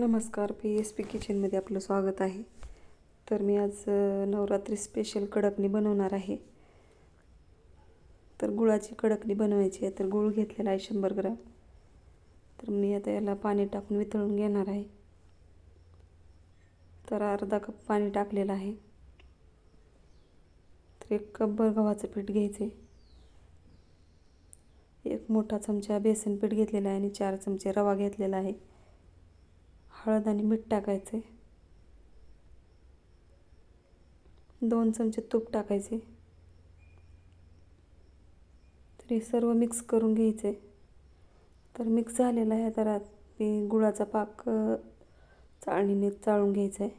नमस्कार P S P किचनमध्ये आपलं स्वागत आहे. तर मी आज नवरात्री स्पेशल कडकणी बनवणार आहे. तर गुळाची कडकणी बनवायची आहे तर गुळ घेतलेला आहे शंभर ग्राम. तर मी आता याला पाणी टाकून वितळून घेणार आहे. तर अर्धा कप पाणी टाकलेलं आहे. तर एक कपभर गव्हाचं पीठ घ्यायचं आहे एक मोठा चमचा बेसन पीठ घेतलेला आहे आणि चार चमचे रवा घेतलेला आहे. हळद आणि मीठ टाकायचं. आहे दोन चमचे तूप टाकायचे. तर हे सर्व मिक्स करून घ्यायचे. तर मिक्स झालेलं आहे. तर मी गुळाचा पाक चाळणीने चाळून घ्यायचा आहे.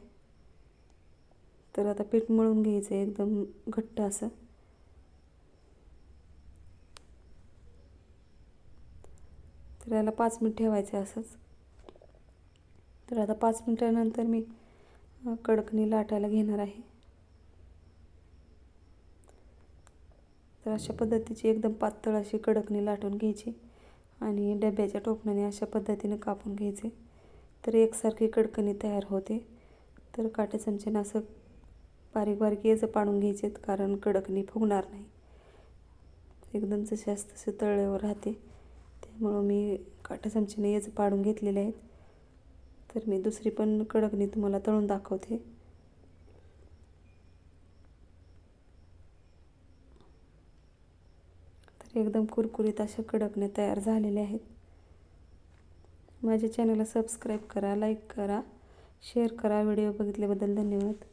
तर आता पीठ मळून घ्यायचं आहे एकदम घट्ट असं. तर याला पाच मिनिट ठेवायचे असंच. तर आता पाच मिनटानंतर मी कडकणी लाटायला घेणार आहे. तर अशा पद्धतीची एकदम पातळ अशी कडकणी लाटून घ्यायची आणि डब्याच्या टोपणाने अशा पद्धतीने कापून घ्यायचे. तर एकसारखी कडकणी तयार होते. तर काटे चमच्यानं असं बारीक बारीक येजं पाडून घ्यायचे कारण कडकणी फुगणार नाही. एकदम जसे असं तसे तळल्यावर राहते. त्यामुळं मी काटे चमच्याने येजं पाडून घेतलेले आहेत. तर मी दुसरी पण कडकणी तुम्हाला तळून दाखवते. तर एकदम कुरकुरीत अशा कडकण्या तयार झालेल्या आहेत. माझ्या चॅनलला सबस्क्राईब करा लाईक करा शेअर करा. व्हिडिओ बघितल्याबद्दल धन्यवाद.